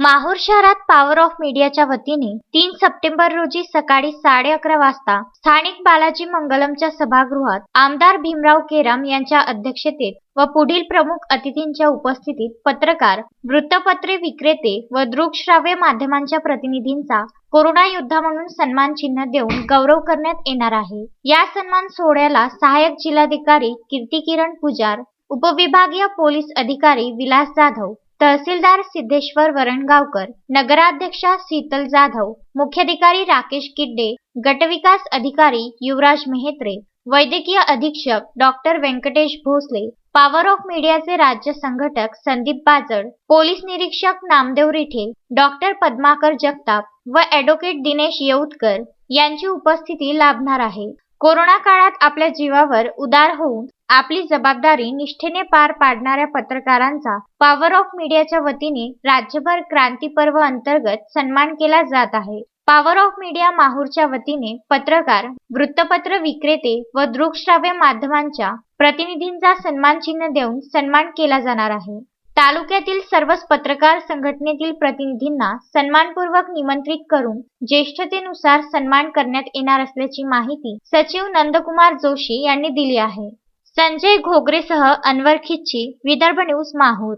माहूर शहरात power of मीडियाच्या वतीने तीन सप्टेंबर रोजी सकाळी साडे अकरा वाजता स्थानिक बालाजी मंगलमच्या सभागृहात आमदार भीमराव केराम यांच्या अध्यक्षतेत व पुढील प्रमुख अतिथींच्या उपस्थितीत पत्रकार वृत्तपत्रे विक्रेते व दृकश्राव्य माध्यमांच्या प्रतिनिधींचा कोरोना योद्धा म्हणून सन्मान चिन्ह देऊन गौरव करण्यात येणार आहे. या सन्मान सोहळ्याला सहाय्यक जिल्हाधिकारी कीर्तिकिरण पुजार उपविभागीय पोलीस अधिकारी विलास जाधव तहसीलदार सिद्धेश्वर वरणगावकर नगराध्यक्षा शीतल जाधव मुख्याधिकारी राकेश किड्डे गटविकास अधिकारी युवराज मेहत्रे वैद्यकीय अधीक्षक doctor Vyankatesh Bhosale power of मीडियाचे राज्य संघटक संदीप बाजड पोलीस निरीक्षक नामदेव रिठे डॉक्टर पद्माकर जगताप व ॲडव्होकेट दिनेश येऊतकर यांची उपस्थिती लाभणार आहे. कोरोना काळात आपल्या जीवावर उदार होऊन आपली जबाबदारी निष्ठेने पार पाडणाऱ्या पत्रकारांचा पॉवर ऑफ मीडियाच्या वतीने राज्यभर क्रांती पर्व अंतर्गत सन्मान केला जात आहे. पॉवर ऑफ मीडिया माहूरच्या वतीने पत्रकार वृत्तपत्र विक्रेते व दृकश्राव्य माध्यमांच्या प्रतिनिधींचा सन्मान चिन्ह देऊन सन्मान केला जाणार आहे. तालुक्यातील सर्वच पत्रकार संघटनेतील प्रतिनिधींना सन्मानपूर्वक निमंत्रित करून ज्येष्ठतेनुसार सन्मान करण्यात येणार असल्याची माहिती सचिव नंदकुमार जोशी यांनी दिली आहे. संजय घोगरेसह अनवर खिच्ची विदर्भ न्यूज माहूर.